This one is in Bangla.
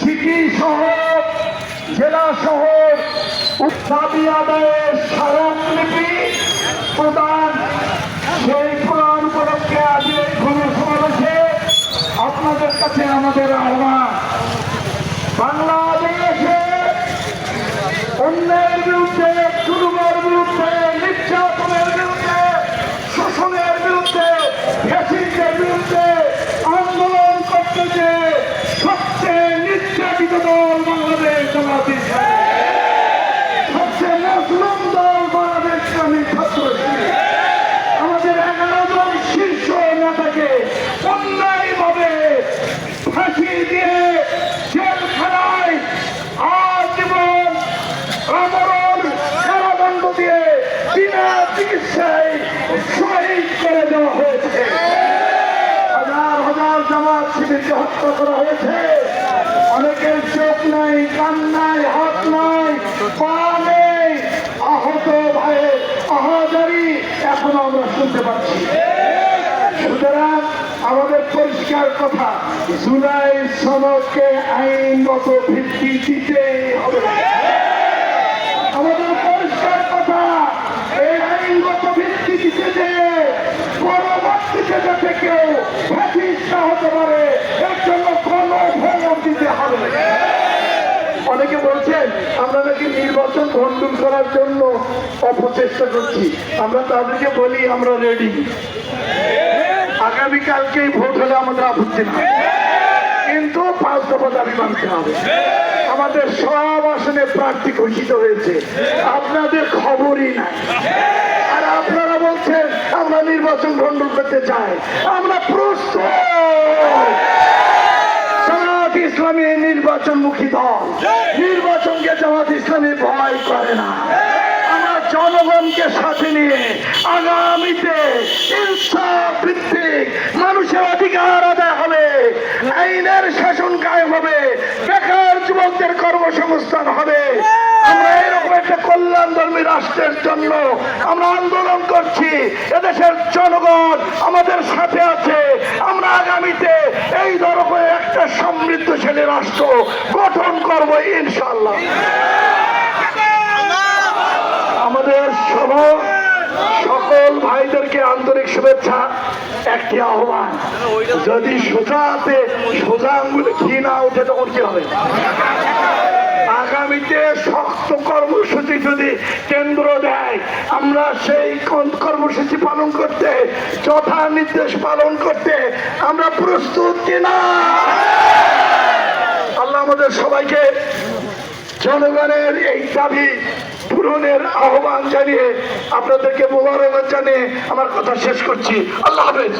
সিটি শহর জেলা শহর দাবি আদায়ের স্মারকলিপি প্রদান শহীদ করে দেওয়া হয়েছে। হাজার হাজার জামাত অনেকের চোখ নাই, কান হাত নাই, পা নেই। আহত ভাইয়ের আহাজারি আমরা শুনতে পাচ্ছি। সুতরাং আমাদের পরিষ্কার কথা, জুলাই সনদকে আইনগত ভিত্তি দিতে হবে। যাতে কেউ প্রতিষ্ঠা হতে পারে, এর জন্য কোনো ভোট দিতে হবে অনেকে বলছেন, আমরা নাকি নির্বাচন ভণ্ডুল করার জন্য অপচেষ্টা করছি। আমরা তাদেরকে বলি, আমরা রেডি আগামীকালকেই ভোট হলে আমাদের আপত্তি না। কিন্তু পাঁচ দফা দাবি মানতে হবে। আমাদের সব আসনে প্রার্থী ঘোষিত হয়েছে। আপনাদের খবরই নাই। আর আপনারা বলছেন আমরা নির্বাচন ভণ্ডুল করতে চাই, আমরা প্রস্তুত। ইসলামী নির্বাচনমুখী দল, নির্বাচনকে জামাত ইসলামী ভয় করে না। জনগণকে সাথে নিয়ে আগামীতে ভিত্তিক মানুষের অধিকার আদায় হবে। আইনের শাসন কায়েম হবে। বেকার যুবকদের কর্মসংস্থান হবে। আমরা এরকম একটা কল্যাণ ধর্মী রাষ্ট্রের জন্য আমরা আন্দোলন করছি। এদেশের জনগণ আমাদের সাথে আছে। আমরা আগামীতে এই ধরনের একটা সমৃদ্ধশালী রাষ্ট্র গঠন করব ইনশাল্লাহ আমাদের সব সকল ভাইদেরকে আন্তরিক শুভেচ্ছা, একটি আহ্বান। যদি সোজাতে সোজা আঙ্গুলে ঘি না ওঠে, তখন কি হবে? শক্ত কর্মসূচি যদি কেন্দ্র দেয়, আমরা সেই কর্মসূচি পালন করতে, যথা নির্দেশ পালন করতে আমরা প্রস্তুত কিনা? আল্লাহ আমাদের সবাইকে জনগণের এই দাবি পূরণের আহ্বান জানিয়ে আপনাদেরকে মোবারকবাদ জানিয়ে আমার কথা শেষ করছি। আল্লাহ হাফেজ।